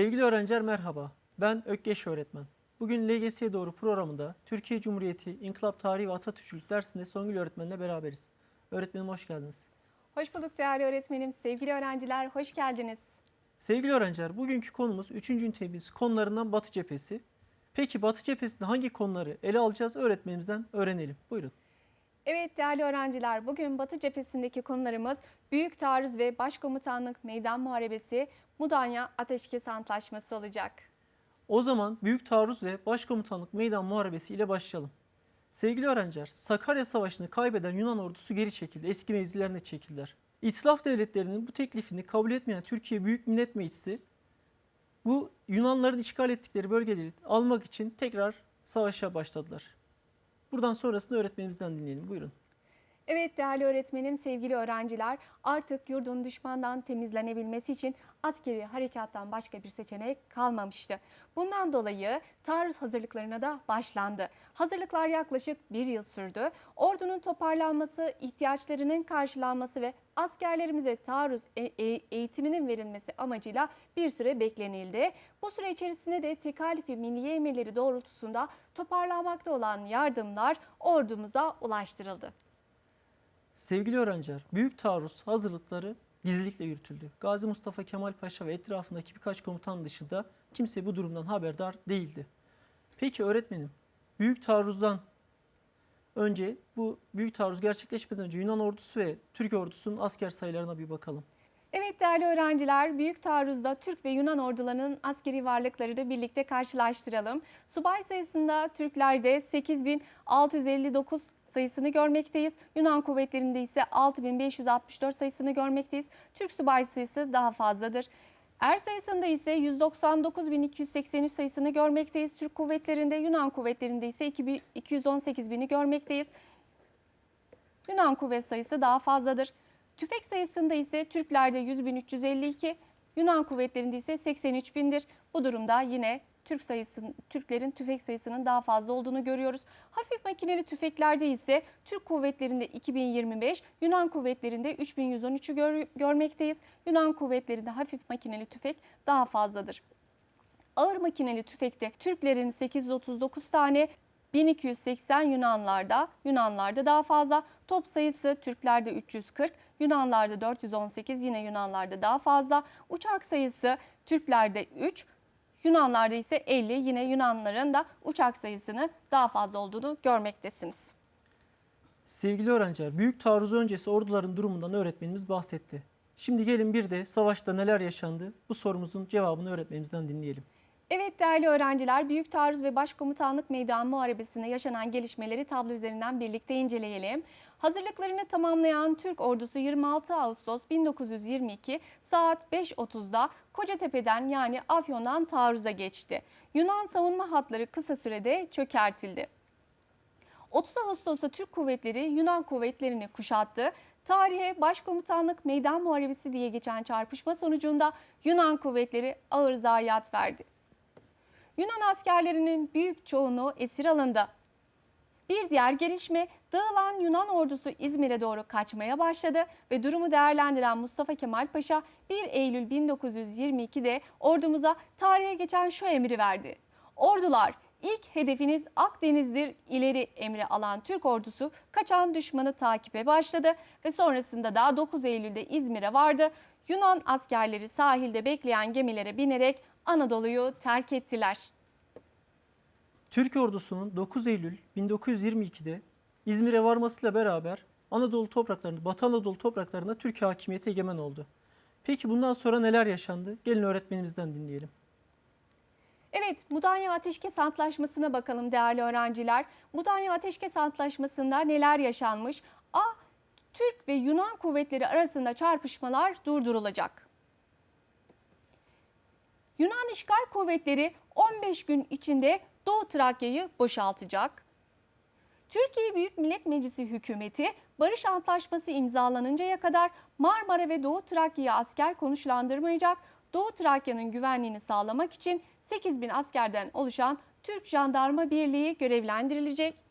Sevgili öğrenciler merhaba. Ben Ökkeş öğretmen. Bugün LGS'ye doğru programında Türkiye Cumhuriyeti İnkılap Tarihi ve Atatürkçülük dersinde Songül öğretmenle beraberiz. Öğretmenim hoş geldiniz. Hoş bulduk değerli öğretmenim. Sevgili öğrenciler hoş geldiniz. Sevgili öğrenciler bugünkü konumuz 3. ünitemiz konularından Batı cephesi. Peki Batı cephesinde hangi konuları ele alacağız öğretmenimizden öğrenelim. Buyurun. Evet değerli öğrenciler bugün Batı cephesindeki konularımız Büyük Taarruz ve Başkomutanlık Meydan Muharebesi Mudanya Ateşkes Antlaşması olacak. O zaman Büyük Taarruz ve Başkomutanlık Meydan Muharebesi ile başlayalım. Sevgili öğrenciler, Sakarya Savaşı'nı kaybeden Yunan ordusu geri çekildi, eski mevzilerine çekildiler. İtilaf devletlerinin bu teklifini kabul etmeyen Türkiye Büyük Millet Meclisi bu Yunanların işgal ettikleri bölgeleri almak için tekrar savaşa başladılar. Buradan sonrasını öğretmenimizden dinleyelim. Buyurun. Evet değerli öğretmenim, sevgili öğrenciler artık yurdun düşmandan temizlenebilmesi için askeri harekattan başka bir seçenek kalmamıştı. Bundan dolayı taarruz hazırlıklarına da başlandı. Hazırlıklar yaklaşık bir yıl sürdü. Ordunun toparlanması, ihtiyaçlarının karşılanması ve askerlerimize taarruz e- e- eğitiminin verilmesi amacıyla bir süre beklenildi. Bu süre içerisinde de tekalifi milliye emirleri doğrultusunda toparlanmakta olan yardımlar ordumuza ulaştırıldı. Sevgili öğrenciler, Büyük Taarruz hazırlıkları gizlilikle yürütüldü. Gazi Mustafa Kemal Paşa ve etrafındaki birkaç komutan dışında kimse bu durumdan haberdar değildi. Peki öğretmenim, Büyük Taarruz'dan önce bu Büyük Taarruz gerçekleşmeden önce Yunan ordusu ve Türk ordusunun asker sayılarına bir bakalım. Evet değerli öğrenciler, Büyük Taarruz'da Türk ve Yunan ordularının askeri varlıkları da birlikte karşılaştıralım. Subay sayısında Türklerde 8659 sayısını görmekteyiz. Yunan kuvvetlerinde ise 6564 sayısını görmekteyiz. Türk subay sayısı daha fazladır. Er sayısında ise 199.283 sayısını görmekteyiz. Türk kuvvetlerinde, Yunan kuvvetlerinde ise 218.000'i görmekteyiz. Yunan kuvvet sayısı daha fazladır. Tüfek sayısında ise Türklerde 100.352, Yunan kuvvetlerinde ise 83.000'dir. Bu durumda yine Türk sayısının, Türklerin tüfek sayısının daha fazla olduğunu görüyoruz. Hafif makineli tüfeklerde ise Türk kuvvetlerinde 2025, Yunan kuvvetlerinde 3113'ü gör, görmekteyiz. Yunan kuvvetlerinde hafif makineli tüfek daha fazladır. Ağır makineli tüfekte Türklerin 839 tane, 1280 Yunanlarda, Yunanlarda daha fazla. Top sayısı Türklerde 340, Yunanlarda 418, yine Yunanlarda daha fazla. Uçak sayısı Türklerde 3, Yunanlarda ise 50, yine Yunanların da uçak sayısını daha fazla olduğunu görmektesiniz. Sevgili öğrenciler, Büyük Taarruz öncesi orduların durumundan öğretmenimiz bahsetti. Şimdi gelin bir de savaşta neler yaşandı bu sorumuzun cevabını öğretmenimizden dinleyelim. Evet değerli öğrenciler, Büyük Taarruz ve Başkomutanlık Meydan Muharebesi'nde yaşanan gelişmeleri tablo üzerinden birlikte inceleyelim. Hazırlıklarını tamamlayan Türk ordusu 26 Ağustos 1922 saat 5.30'da Kocatepe'den yani Afyon'dan taarruza geçti. Yunan savunma hatları kısa sürede çökertildi. 30 Ağustos'ta Türk kuvvetleri Yunan kuvvetlerini kuşattı. Tarihe Başkomutanlık Meydan Muharebesi diye geçen çarpışma sonucunda Yunan kuvvetleri ağır zayiat verdi. Yunan askerlerinin büyük çoğunluğu esir alındı. Bir diğer gelişme dağılan Yunan ordusu İzmir'e doğru kaçmaya başladı ve durumu değerlendiren Mustafa Kemal Paşa 1 Eylül 1922'de ordumuza tarihe geçen şu emri verdi. Ordular ilk hedefiniz Akdeniz'dir ileri emri alan Türk ordusu kaçan düşmanı takibe başladı ve sonrasında da 9 Eylül'de İzmir'e vardı. Yunan askerleri sahilde bekleyen gemilere binerek Anadolu'yu terk ettiler. Türk ordusunun 9 Eylül 1922'de İzmir'e varmasıyla beraber Anadolu topraklarında, Batı Anadolu topraklarında Türk hakimiyeti egemen oldu. Peki bundan sonra neler yaşandı? Gelin öğretmenimizden dinleyelim. Evet, Mudanya Ateşkes Antlaşması'na bakalım değerli öğrenciler. Mudanya Ateşkes Antlaşması'nda neler yaşanmış? A. Türk ve Yunan kuvvetleri arasında çarpışmalar durdurulacak. Yunan işgal kuvvetleri 15 gün içinde Doğu Trakya'yı boşaltacak. Türkiye Büyük Millet Meclisi hükümeti barış antlaşması imzalanıncaya kadar Marmara ve Doğu Trakya'ya asker konuşlandırmayacak. Doğu Trakya'nın güvenliğini sağlamak için 8 bin askerden oluşan Türk Jandarma Birliği görevlendirilecek.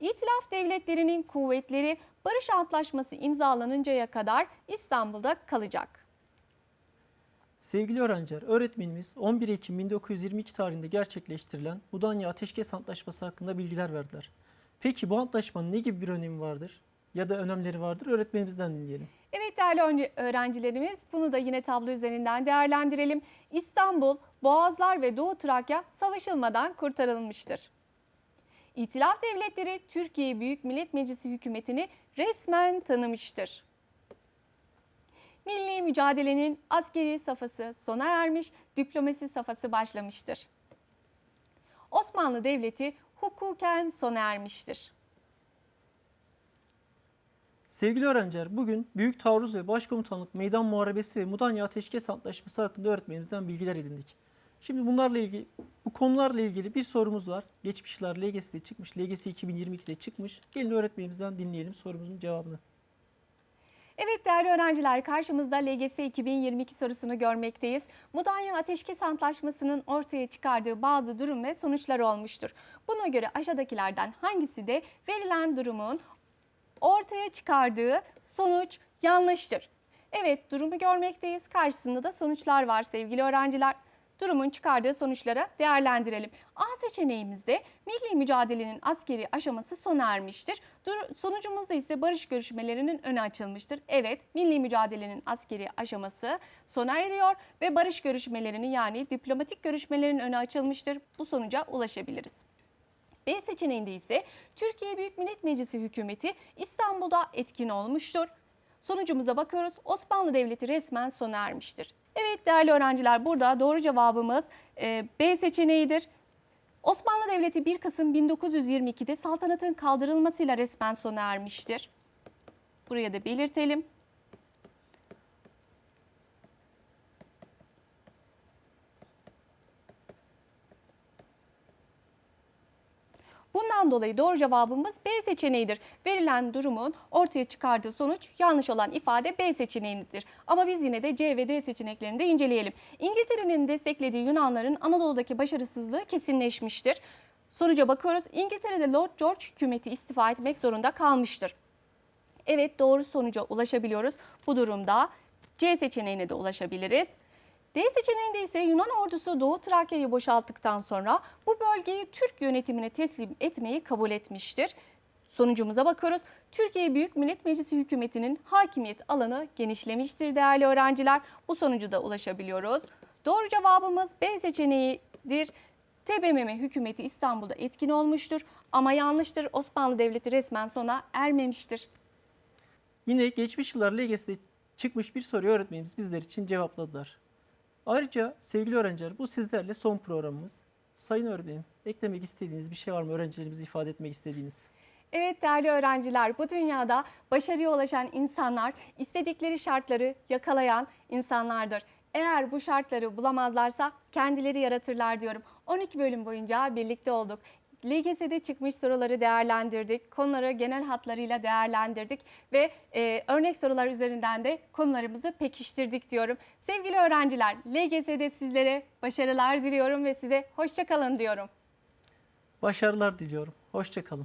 İtilaf devletlerinin kuvvetleri barış antlaşması imzalanıncaya kadar İstanbul'da kalacak. Sevgili öğrenciler, öğretmenimiz 11 Ekim 1922 tarihinde gerçekleştirilen Mudanya Ateşkes Antlaşması hakkında bilgiler verdiler. Peki bu antlaşmanın ne gibi bir önemi vardır ya da önemleri vardır öğretmenimizden dinleyelim. Evet değerli öğrencilerimiz bunu da yine tablo üzerinden değerlendirelim. İstanbul, Boğazlar ve Doğu Trakya savaşılmadan kurtarılmıştır. İtilaf devletleri Türkiye Büyük Millet Meclisi hükümetini resmen tanımıştır. Milli mücadelenin askeri safhası sona ermiş, diplomasi safhası başlamıştır. Osmanlı Devleti hukuken sona ermiştir. Sevgili öğrenciler, bugün Büyük Taarruz ve Başkomutanlık Meydan Muharebesi ve Mudanya Ateşkes Antlaşması hakkında öğretmenimizden bilgiler edindik. Şimdi bunlarla ilgili, bu konularla ilgili bir sorumuz var. Geçmişler LGS'de çıkmış, LGS 2022'de çıkmış. Gelin öğretmenimizden dinleyelim sorumuzun cevabını. Evet değerli öğrenciler karşımızda LGS 2022 sorusunu görmekteyiz. Mudanya Ateşkes Antlaşması'nın ortaya çıkardığı bazı durum ve sonuçlar olmuştur. Buna göre aşağıdakilerden hangisi de verilen durumun ortaya çıkardığı sonuç yanlıştır? Evet durumu görmekteyiz. Karşısında da sonuçlar var sevgili öğrenciler. Durumun çıkardığı sonuçlara değerlendirelim. A seçeneğimizde milli mücadelenin askeri aşaması sona ermiştir. Dur- Sonucumuzda ise barış görüşmelerinin önü açılmıştır. Evet, milli mücadelenin askeri aşaması sona eriyor ve barış görüşmelerinin yani diplomatik görüşmelerin önü açılmıştır. Bu sonuca ulaşabiliriz. B seçeneğinde ise Türkiye Büyük Millet Meclisi hükümeti İstanbul'da etkin olmuştur. Sonucumuza bakıyoruz. Osmanlı Devleti resmen sona ermiştir. Evet değerli öğrenciler burada doğru cevabımız e, B seçeneğidir. Osmanlı Devleti 1 Kasım 1922'de saltanatın kaldırılmasıyla resmen sona ermiştir. Buraya da belirtelim. Bundan dolayı doğru cevabımız B seçeneğidir. Verilen durumun ortaya çıkardığı sonuç yanlış olan ifade B seçeneğidir. Ama biz yine de C ve D seçeneklerini de inceleyelim. İngiltere'nin desteklediği Yunanların Anadolu'daki başarısızlığı kesinleşmiştir. Sonuca bakıyoruz. İngiltere'de Lord George hükümeti istifa etmek zorunda kalmıştır. Evet doğru sonuca ulaşabiliyoruz. Bu durumda C seçeneğine de ulaşabiliriz. D seçeneğinde ise Yunan ordusu Doğu Trakya'yı boşalttıktan sonra bu bölgeyi Türk yönetimine teslim etmeyi kabul etmiştir. Sonucumuza bakıyoruz. Türkiye Büyük Millet Meclisi hükümetinin hakimiyet alanı genişlemiştir değerli öğrenciler. Bu sonucu da ulaşabiliyoruz. Doğru cevabımız B seçeneğidir. TBMM hükümeti İstanbul'da etkin olmuştur ama yanlıştır. Osmanlı Devleti resmen sona ermemiştir. Yine geçmiş yıllar LGS'de çıkmış bir soruyu öğretmenimiz bizler için cevapladılar. Ayrıca sevgili öğrenciler bu sizlerle son programımız. Sayın öğretmenim eklemek istediğiniz bir şey var mı öğrencilerimize ifade etmek istediğiniz? Evet değerli öğrenciler, bu dünyada başarıya ulaşan insanlar istedikleri şartları yakalayan insanlardır. Eğer bu şartları bulamazlarsa kendileri yaratırlar diyorum. 12 bölüm boyunca birlikte olduk. LGS'de çıkmış soruları değerlendirdik, konuları genel hatlarıyla değerlendirdik ve e, örnek sorular üzerinden de konularımızı pekiştirdik diyorum. Sevgili öğrenciler, LGS'de sizlere başarılar diliyorum ve size hoşçakalın diyorum. Başarılar diliyorum. Hoşçakalın.